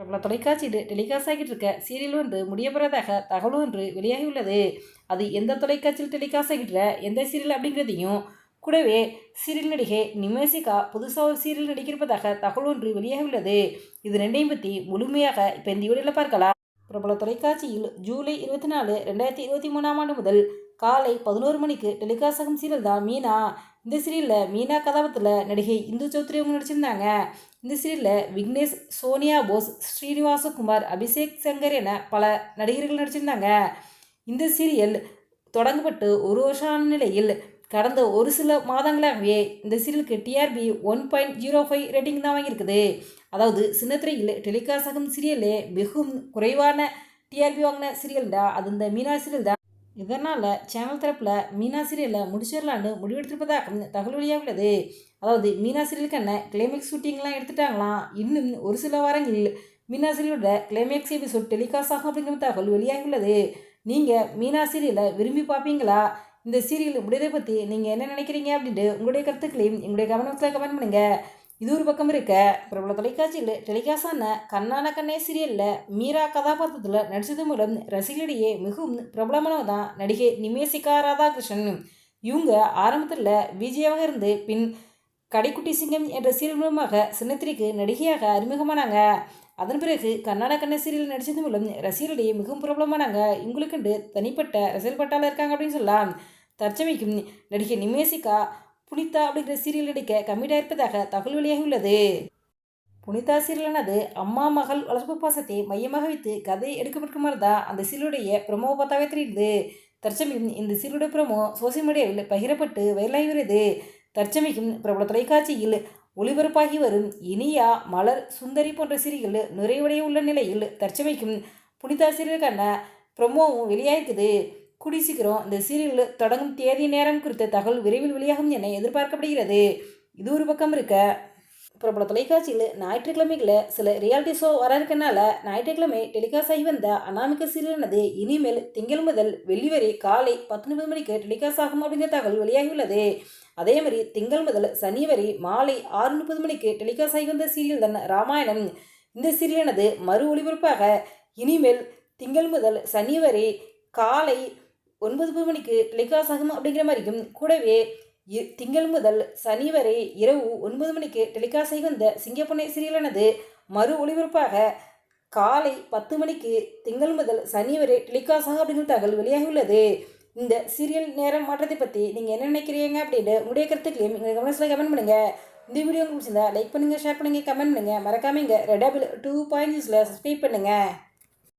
பிரபல தொலைக்காட்சியில் டெலிகாஸ்ட் ஆகிட்டு இருக்க சீரியல் ஒன்று முடியப்பெறதாக தகவல் ஒன்று வெளியாகியுள்ளது. அது எந்த தொலைக்காட்சியில் டெலிகாஸ்ட் ஆகிட்டு எந்த சீரியல் அப்படிங்கிறதையும் கூடவே சீரியல் நடிகை நிமேசிகா புதுசாக ஒரு சீரியல் நடிக்கிறப்பதாக தகவல் ஒன்று வெளியாகியுள்ளது. இது ரெண்டையும் பற்றி முழுமையாக இப்போ இந்த வீடியோவில் பார்க்கலாம். பிரபல தொலைக்காட்சியில் ஜூலை இருபத்தி நாலு ரெண்டாயிரத்தி இருபத்தி மூணாம் ஆண்டு முதல் காலை பதினோரு மணிக்கு டெலிகாஸ்ட் ஆகும் சீரியல் தான் மீனா. இந்த சீரியலில் மீனா கதாபாத்திரத்தில் நடிகை இந்து சௌத்ரி அவங்க நடிச்சிருந்தாங்க. இந்த சீரியலில் விக்னேஷ் சோனியா போஸ் ஸ்ரீனிவாசகுமார் அபிஷேக் சங்கர் என பல நடிகர்கள் நடிச்சிருந்தாங்க. இந்த சீரியல் தொடங்கப்பட்டு ஒரு வருஷம் ஆன நிலையில் கடந்த ஒரு சில மாதங்களாகவே இந்த சீரியலுக்கு TRP one point zero five rating தான் வாங்கியிருக்குது. அதாவது சின்னத்திரையில் டெலிகாஸ்ட் ஆகும் சீரியலே மிகவும் குறைவான டிஆர்பி வாங்கின சீரியல் தான் அது இந்த மீனா சீரியல் தான். இதனால் சேனல் தரப்பில் மீனா சீரியலை முடிச்சிடலான்னு முடிவெடுத்திருப்பதாக தகவல் வெளியாகுள்ளது அதாவது மீனா சீரியலுக்கான கிளைமேக்ஸ் ஷூட்டிங்லாம் எடுத்துட்டாங்களாம் இன்னும் ஒரு சில வாரங்களில் மீனா சீரியலோட கிளைமேக்ஸ் எபிசோட் டெலிகாஸ்ட் ஆகும் அப்படிங்கிற தகவல் வெளியாகியுள்ளது. நீங்கள் மீனா சீரியலை விரும்பி பார்ப்பீங்களா? இந்த சீரியல் முடியதை பற்றி நீங்கள் என்ன நினைக்கிறீங்க அப்படின்ட்டு உங்களுடைய கருத்துக்களையும் எங்களுடைய கவனத்தில் கமெண்ட் பண்ணுங்கள் இது ஒரு பக்கம் இருக்க பிரபல தொலைக்காட்சியில் டெலிகாஸ்டான கண்ணான கண்ணே சீரியலில் மீரா கதாபாத்திரத்தில் நடித்தது மூலம் ரசிகர்களிடையே மிகவும் பிரபலமானவ தான் நடிகை நிமேசிகா ராதாகிருஷ்ணன். இவங்க ஆரம்பத்தில் விஜயாவாக இருந்து பின் கடைக்குட்டி சிங்கம் என்ற சீரியல் மூலமாக சின்னத்திரிக்கு நடிகையாக அறிமுகமானாங்க. அதன் பிறகு கன்னட கண்ண சீரியல் நடித்தது மூலம் ரசிகர்களிடையே மிகவும் பிரபலமானாங்க. இவங்களுக்குண்டு தனிப்பட்ட ரசிகர் பட்டாளம் இருக்காங்க அப்படின்னு சொல்லலாம். தற்சமைக்கும் நடிகை நிமேசிகா புனிதா அப்படிங்கிற சீரியல் நடிக்க கம்மிட்டாக இருப்பதாக தகவல் வெளியாகியுள்ளது. புனிதா சீரியலானது அம்மா மகள் வளர்ப்பு பாசத்தை மையமாக வைத்து கதை எடுக்கப்பட்ட தான் அந்த சீரியலுடைய பிரமோ பார்த்தாவே தெரியுது. தற்சமயம் இந்த சீரியலுடைய பிரமோ சோசியல் மீடியாவில் பகிரப்பட்டு வைரலாகி வருது. தற்சமயம் பிரபல தொலைக்காட்சியில் ஒளிபரப்பாகி வரும் இனியா மலர் சுந்தரி போன்ற சீரியல் நிறைவடைய உள்ள நிலையில் தற்சமைக்கும் புனிதா சீரியலுக்கான ப்ரொமோவும் வெளியாகிருக்குது. கூடி சீக்கிரம் இந்த சீரியல் தொடங்கும் தேதி நேரம் குறித்த தகவல் விரைவில் வெளியாகும் என எதிர்பார்க்கப்படுகிறது. இது ஒரு பக்கம் இருக்க பிரபல தொலைக்காட்சியில் ஞாயிற்றுக்கிழமைகளில் சில ரியாலிட்டி ஷோ வர இருக்கனால ஞாயிற்றுக்கிழமை டெலிகாஸ்ட் ஆகி வந்த அனாமிக சீரியலானது இனிமேல் திங்கள் முதல் வெள்ளி வரை காலை பத்து முப்பது மணிக்கு டெலிகாஸ்ட் ஆகும் அப்படிங்கிற தகவல் வெளியாகியுள்ளது. அதே மாதிரி திங்கள் முதல் சனி வரை மாலை ஆறு முப்பது மணிக்கு டெலிகாஸ்ட் ஆகி வந்த சீரியல் தான் ராமாயணம். இந்த சீரியலானது மறு ஒளிபரப்பாக இனிமேல் திங்கள் முதல் சனி வரை காலை ஒன்பது மணிக்கு டெலிகாஸ்ட் ஆகும் அப்படிங்கிற மாதிரியும் கூடவே திங்கள் முதல் சனி வரை இரவு ஒன்பது மணிக்கு டெலிகாஸ்ட் ஆகி வந்த சிங்கப்பொன்னை சீரியலானது மறு ஒளிபரப்பாக காலை பத்து மணிக்கு திங்கள் முதல் சனி வரை டெலிகாஸ்ட் ஆகும் அப்படிங்கிற தகவல் வெளியாகியுள்ளது. இந்த சீரியல் நேரம் மாற்றத்தை பற்றி நீங்கள் என்ன நினைக்கிறீங்க அப்படின்னு உங்களுடைய கருத்துக்களையும் எங்கள் கமெண்ட்ஸில் கமெண்ட் பண்ணுங்கள் இந்த வீடியோ உங்களுக்கு பிடிச்சிருந்தா லைக் பண்ணுங்கள் ஷேர் பண்ணுங்கள் கமெண்ட் பண்ணுங்கள் மறக்காமல் இங்கே ரெடாபிள் டூ பாயிண்ட்ஸில் சப்ஸ்கிரைப் பண்ணுங்கள்